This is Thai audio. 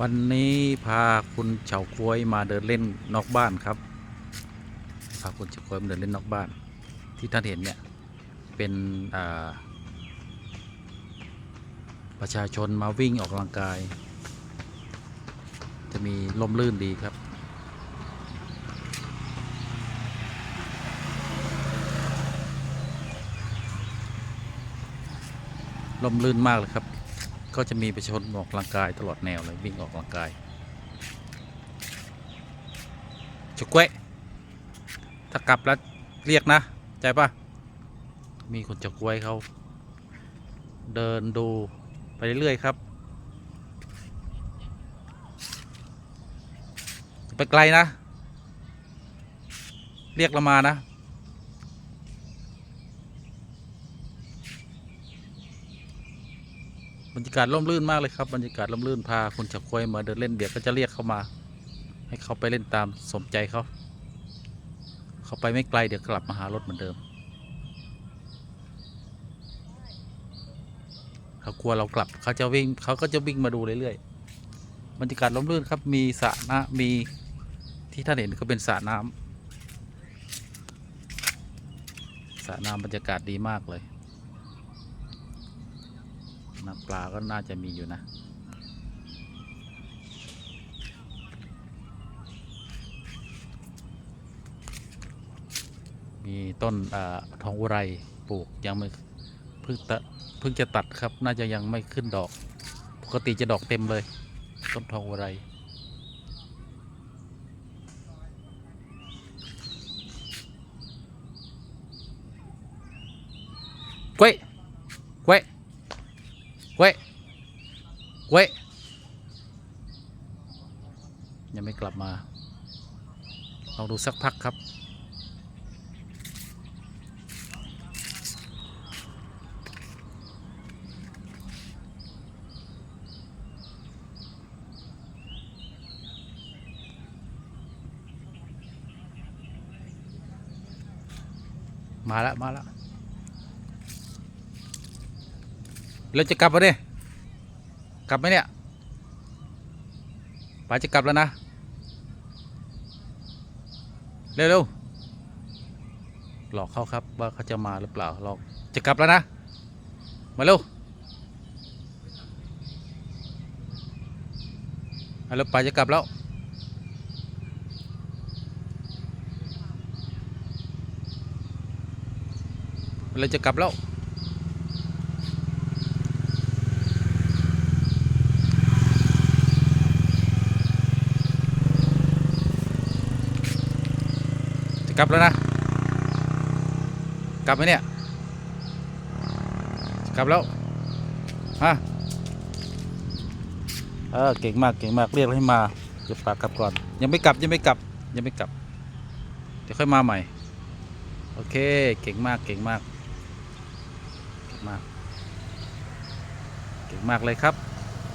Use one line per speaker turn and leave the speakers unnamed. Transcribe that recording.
วันนี้พาคุณเฉาก้วยมาเดินเล่นนอกบ้านครับ พาคุณเฉาก้วยมาเดินเล่นนอกบ้าน ที่ท่านเห็นเนี่ยเป็นประชาชนมาวิ่งออกกำลังกาย จะมีลมลื่นดีครับลมลื่นมากเลยครับ ก็จะมีประชาชนออกกำลังกายตลอดแนวเลยวิ่งออกกำลังกายจุกเว้ยถ้ากลับแล้วเรียกนะ ใจปะมีคนจุกเว้ยเขา เดินดูไปเรื่อยๆครับ ไปไกลนะ เรียกเรามานะ รรยากาศร่มรื่นมากเลยครับบรรยากาศร่มรื่นพาคุณจับควยมาเดินเล่นเดี๋ยวก็จะเรียกเขามา ให้เขาไปเล่นตามสมใจเขาเขาไปไม่ไกลเดี๋ยวกลับมาหารถเหมือนเดิมเขากลัวเรากลับเขาจะวิ่งเขาก็จะวิ่งมาดูเรื่อยๆบรรยากาศร่มรื่นครับมีสระน้ำมีที่ท่านเห็นก็เป็นสระน้ำสระน้ำบรรยากาศดีมากเลย น้ำปลาก็น่าจะมีอยู่นะ มีต้นอทองอุไรปลูกยังไม่เพิ่งตะเพิ่งจะตัดครับ น่าจะยังไม่ขึ้นดอก ปกติจะดอกเต็มเลย ต้นทองอุไรเว้วย เว้ยเว้ยยังไม่กลับมาลองดูสักพักครับ มาแล้วมาแล้ว เราจะกลับมาเนี่ยกลับไหมเนี่ยป๋าจะกลับแล้วนะ เร็วๆหลอกเขาครับว่าเขาจะมาหรือเปล่าหลอกจะกลับแล้วนะ มาเร็วมาเร็วป๋าจะกลับแล้วเราจะกลับแล้ว จะกลับแล้วนะ กลับไหมเนี่ยกลับแล้วฮะเออเก่งมากเก่งมากเรียกให้มาเดี๋ยวปากกลับก่อน ยังไม่กลับยังไม่กลับ ยังไม่กลับ เดี๋ยวค่อยมาใหม่ โอเคเก่งมากเก่งมากเก่งมากเก่งมากเลยครับ